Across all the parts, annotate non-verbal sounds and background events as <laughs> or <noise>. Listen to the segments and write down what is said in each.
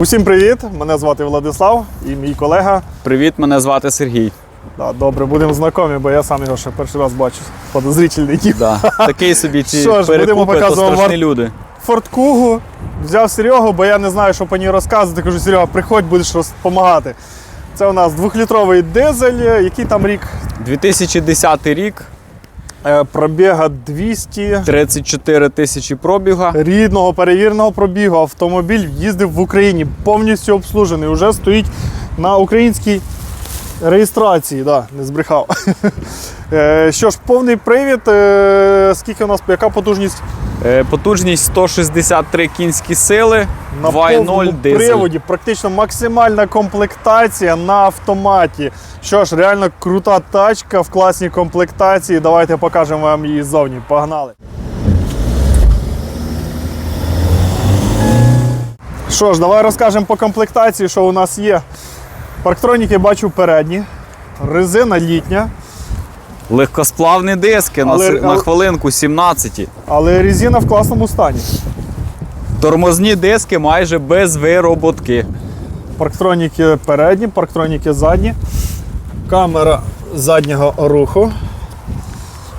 Усім привіт! Мене звати Владислав і мій колега. Привіт, мене звати Сергій. Да, добре, будемо знайомі, бо я сам його ще перший раз бачу. Подозрительний. Да. Такий собі ці Що ж, будемо перекупи, то показувати страшні вар- люди. Форт Кугу. Взяв Серегу, бо я не знаю, що по ній розказувати. Кажу, Серега, приходь, будеш допомагати. Це у нас двохлітровий дизель, який там рік 2010 рік, пробіга 200 34 тисячі пробіга. рідного перевіреного пробігу. Автомобіль їздив в Україні, повністю обслужений. Уже стоїть на українській реєстрації. Да, не збрехав. <laughs> Е, Що ж, повний привід. е, Скільки у нас, яка потужність Е, Потужність 163 кінські сили, на 2.0 дизель. приводі, практично максимальна комплектація на автоматі. Що ж, реально крута тачка в класній комплектації. Давайте покажемо вам її ззовні. Погнали. Що ж, давай розкажемо по комплектації, що у нас є. Парктроніки бачу передні, резина літня, Легкосплавні диски на, Але- на хвилинку 17. але резина в класному стані. Тормозні диски майже без вироботки. Парктроніки передні, парктроніки задні. Камера заднього руху.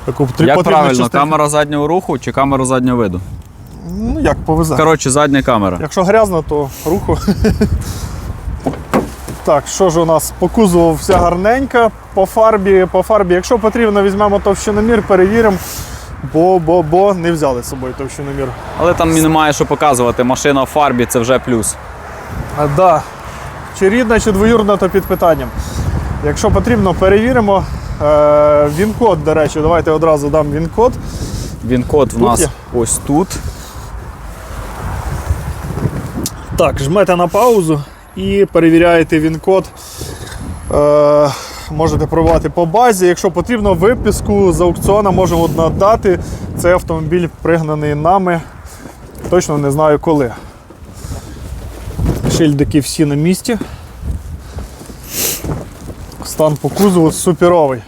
Таку Як правильно, частинку- камера заднього руху чи камера заднього виду? Ну, як повезе. Коротше, задня камера. Якщо грязно, то руху. Так, що ж у нас по кузову все гарненько, по фарбі, по фарбі. Якщо потрібно, візьмемо товщиномір, перевіримо. Бо, бо, бо не взяли з собою товщиномір. Але там немає що показувати. Машина в фарбі це вже плюс. А, да. Чи рідна, чи двоюродна, то під питанням. Якщо потрібно, перевіримо. Е, він-код, до речі, давайте одразу дам він-код. Він-код в нас є? ось тут. Так, жмете на паузу і перевіряєте він-код. Е, можете пробувати по базі. Якщо потрібно, виписку з аукціона можемо надати. Цей автомобіль пригнаний нами. Точно не знаю коли. Шильдики всі на місці. Стан по кузову суперовий.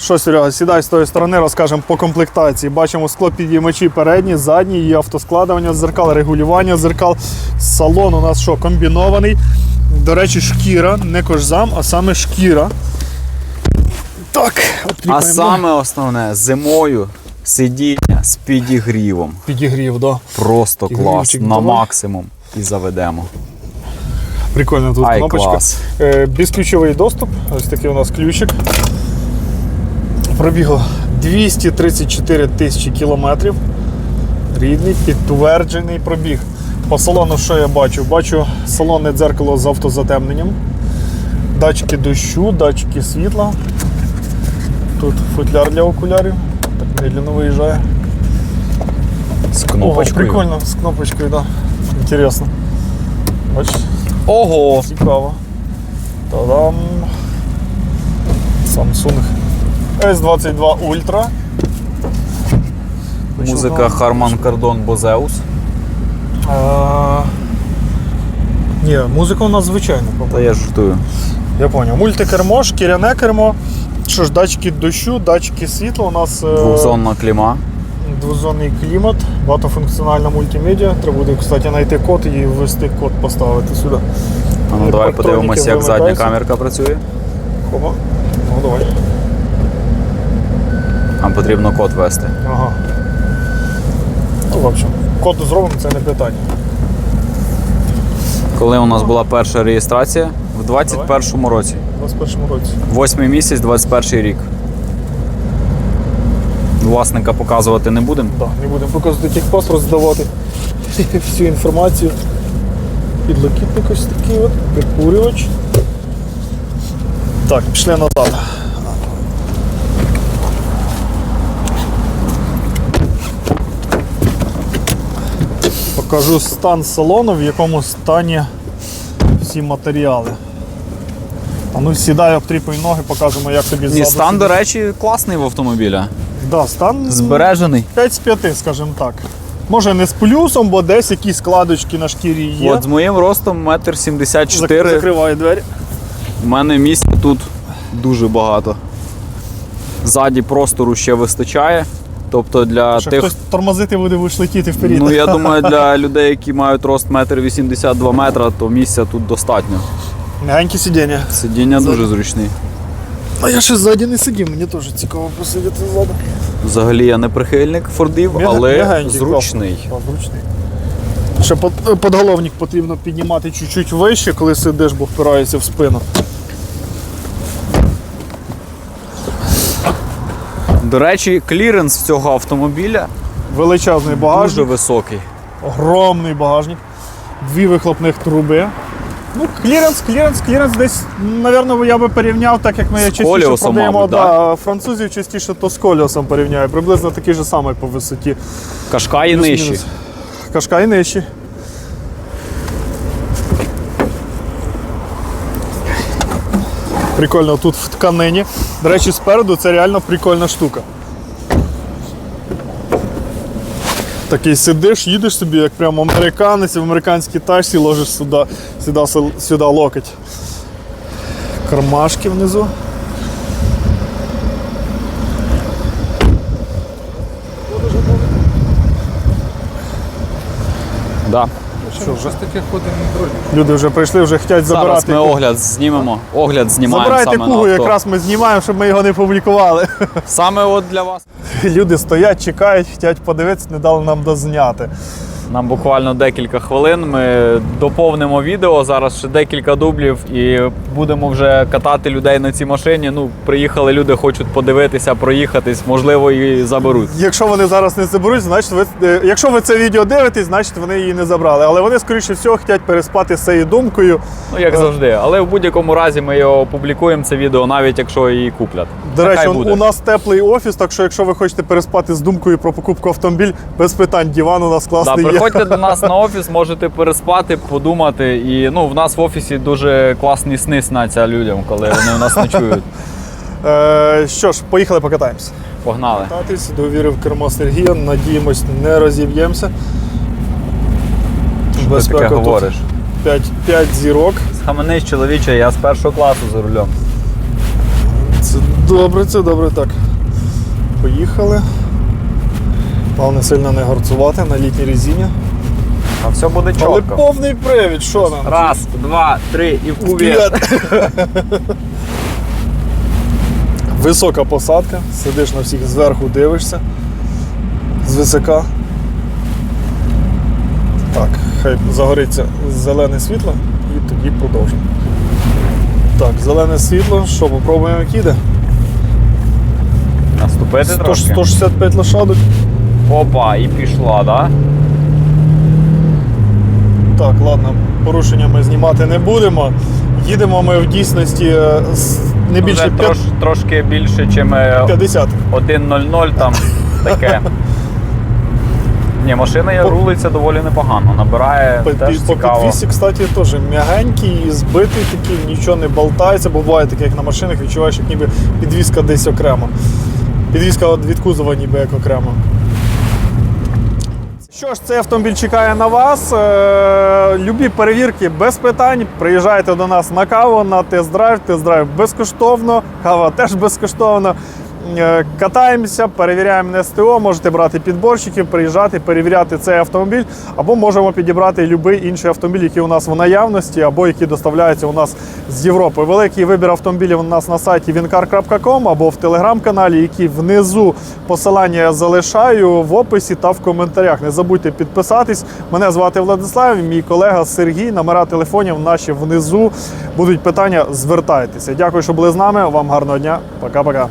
Що, Серега, сідай з тої сторони, розкажемо по комплектації. Бачимо склопідіймачі передні, задні, є автоскладування зеркал, регулювання зеркал. Салон у нас що, комбінований. До речі, шкіра, не кожзам, а саме шкіра. Так, А саме основне зимою сидіння з підігрівом. підігрів, да. Просто клас. На давай. максимум. І заведемо. Прикольно тут Ай, кнопочка. клас. Е, безключовий доступ. Ось такий у нас ключик. Пробігло 234 тисячі кілометрів. Рідний, підтверджений пробіг. По салону що я бачу? Бачу салонне дзеркало з автозатемненням, датчики дощу, датчики світла. Тут футляр для окулярів. Так медленно виїжджає. З Ого, прикольно, з кнопочкою, так. Да. Інтересно. Бачиш? Ого! Цікаво. Та-дам. Samsung S22 Ultra. Музика Kardon Bose. А, Ні, музика у нас звичайна. Та я жартую. Я зрозумів. Мультикермо, шкіряне кермо. Що ж, датчики дощу, датчики світла. У нас е, Двохзонна кліма. двозонний клімат, багатофункціональна мультимедіа. Треба буде, кстати, знайти код і ввести код поставити сюди. А ну давай подивимося, як задня камерка працює. Хоба. Ну давай. Нам потрібно код ввести. Ага. Ну, в общем, код зробимо, це не питання. Коли у нас була перша реєстрація? В 21-му році. У 21 році. Восьмий місяць, 21 рік. Власника показувати не будемо. Да, не будемо показувати техпаспорт здавати <laughs> всю інформацію. Підлокітник ось такий от, прикурювач. Так, пішли назад. Покажу стан салону, в якому стані всі матеріали. А ну сідай, обтріпуй ноги, покажемо, як тобі І ззаду стан, до речі, класний в автомобіля. Да, стан Збережений. 5 з 5, скажімо так. Може не з плюсом, бо десь якісь складочки на шкірі є. От з моїм ростом 1,74 Зак- м. Закривай двері. У мене місця тут дуже багато. Ззаді простору ще вистачає. Тобто для Що тих, хтось тормозити буде, будеш летіти вперед. ну я <laughs> думаю, для людей, які мають рост 1,82 метра, то місця тут достатньо. Мягенькі сидіння. Сидіння дуже зручний. А я ще ззаді не сидів, мені теж цікаво посидіти ззаду. Взагалі я не прихильник фордів, М'яга- але м'ягенький, зручний. класно. Зручний. Ще под- подголовник потрібно піднімати чуть-чуть вище, коли сидиш, бо впирається в спину. До речі, кліренс цього автомобіля Величезний багажник. дуже високий. огромний багажник, дві вихлопних труби. Ну, кліренс, кліренс, кліренс десь, напевно, я би порівняв, так як ми частіше коліосом, продаємо мабуть, да, французів, частіше то з коліосом порівняю. Приблизно такий же самий по висоті. Кашка і Плюс-мінус. нижчий. Кашка і нижчі. Прикольно тут в тканині. До речі, спереду це реально прикольна штука. Такий сидиш, їдеш собі, як прямо американець в американській тачці, ложиш сюди, сюди, сюди локоть. Кармашки внизу. Да. Що вже? Таке ходить на дорозі. Люди вже прийшли, вже хочуть Зараз забирати. ми огляд знімемо. Огляд знімаємо Забирайте саме кугу, на авто. якраз ми знімаємо, щоб ми його не публікували. Саме от для вас. Люди стоять, чекають, хочуть подивитися, не дали нам дозняти. Нам буквально декілька хвилин. Ми доповнимо відео. Зараз ще декілька дублів і будемо вже катати людей на цій машині. Ну, приїхали люди, хочуть подивитися, проїхатись, можливо, і заберуть. Якщо вони зараз не заберуть, значить ви е, якщо ви це відео дивитесь, значить вони її не забрали. Але вони, скоріше всього, хочуть переспати з цією думкою. Ну, як завжди. Але в будь-якому разі ми його опублікуємо, це відео, навіть якщо її куплять. До Нехай речі, буде. у нас теплий офіс, так що якщо ви хочете переспати з думкою про покупку автомобіль, без питань, диван у нас Да, класний є. Приходьте до нас на офіс, можете переспати, подумати. І ну, в нас в офісі дуже класні сни сняться людям, коли вони у нас ночують. Е, що ж, поїхали покатаємося. Погнали. Кататись, довірив кермо Сергія, надіємось, не розіб'ємося. Що ти таке говориш? 5, 5 зірок. Схаменись, чоловіче, я з першого класу за рулем. Це добре, це добре. Так. Поїхали. Головне сильно не горцувати на літній резині. А все буде Але повний привід, що нам? Раз, два, три і в. Вперед. <laughs> Висока посадка, сидиш на всіх зверху, дивишся з висока. Так, хай загориться зелене світло і тоді продовжимо. Так, зелене світло, що, попробуємо як іде? Наступити 100, трошки. 165 лошадок. Опа, і пішла, да? Так, ладно, порушення ми знімати не будемо. Їдемо ми в дійсності е, з- не більше Вже трош, трошки більше, ніж 50. 1.00 там <laughs> таке. Ні, машина є, рулиться доволі непогано. Набирає По, теж по цікаво. підвісі, кстати, теж м'ягенький, збитий такий, нічого не болтається, бо буває таке, як на машинах, відчуваєш, як ніби підвіска десь окремо. Підвіска від кузова ніби як окремо. Що ж, цей автомобіль чекає на вас. Е, Любі перевірки без питань. Приїжджайте до нас на каву, на тест-драйв. Тест-драйв безкоштовно, кава теж безкоштовно. Е, Катаємося, перевіряємо на СТО, можете брати підборщиків, приїжджати, перевіряти цей автомобіль, або можемо підібрати будь-який інший автомобіль, який у нас в наявності, або які доставляються у нас з Європи. Великий вибір автомобілів у нас на сайті wincar.com або в телеграм-каналі, які внизу посилання я залишаю в описі та в коментарях. Не забудьте підписатись. Мене звати Владислав, мій колега Сергій. Номера телефонів наші внизу. Будуть питання, звертайтеся. Дякую, що були з нами. Вам гарного дня. Пока-пока.